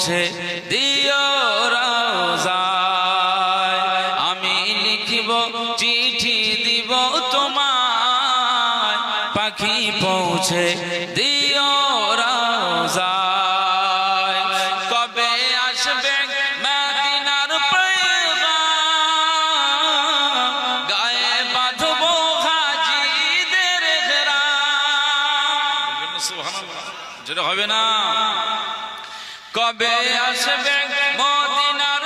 মুছে দিও রাজায়। আমি লিখিব, চিঠি দিব তোমার পাখি পৌঁছে দিও রাজায়। কবে আসবে মদিনার গায়ে বাঁধব হাজিদের জোরে হবে না কবে আসবে মদিনার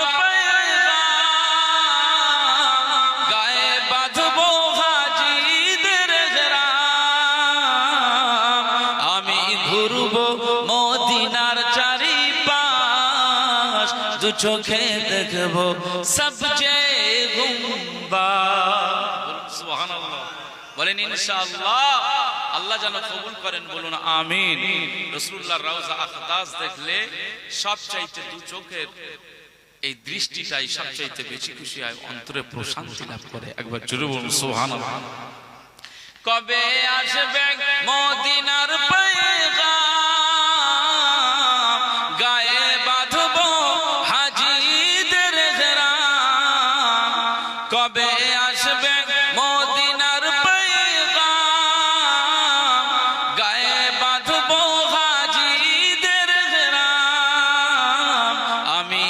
গায়ে বাঁধবো হাজিদের আমি ঘুরবো মদিনার চারি পাশ দু চোখে দেখব সবচে গুম্বা। বলেন, ইনশাআল্লাহ। আল্লাহ যেন কবুল করেন, বলুন, আমিন। রসুল্লাহ রাউজা আখদাস দেখলে সবচাইতে দু চোখের এই দৃষ্টিটাই সবচাইতে বেশি খুশি হয়, অন্তরে প্রশান্তি লাভ করে। একবার জুড়ে বলুন, সুবহানাল্লাহ। কবে আসবে মদিনার গায়ে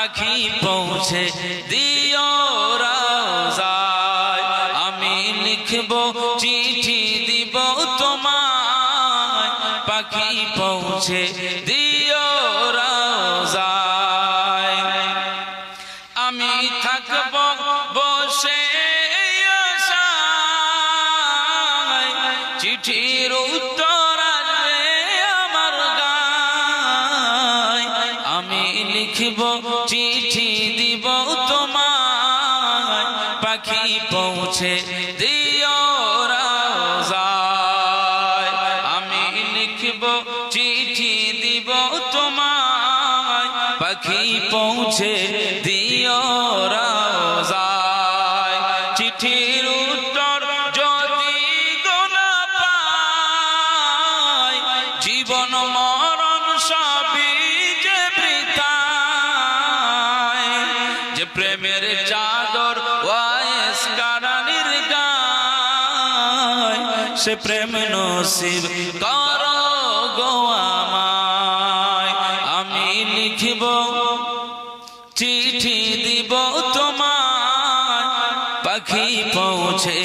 পাখি পৌঁছে দিও রাজায়। আমি লিখব, চিঠি দিব তোমায়। পাখি পৌঁছে দিও রাজায়। আমি থাকব বসে চিঠির উত্তর লিখব, চিঠি দিব তোমায়। পাখি পৌঁছে দিও রাজায়। আমি লিখব, চিঠি দিব তোমায়। পাখি পৌঁছে দিও রাজায়। উত্তর যদি জীবন সে প্রেম নসিব কর গো আমায়। আমি লিখিব চিঠি দিব তোমায়। পাখি পৌঁছে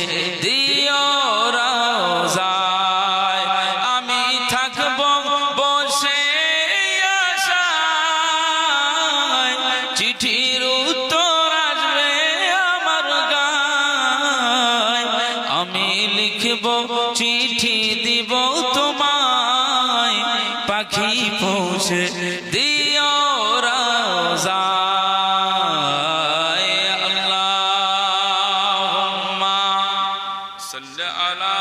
পৌঁছ দিও রাজা আল্লাহুম্মা সাল্লি আলা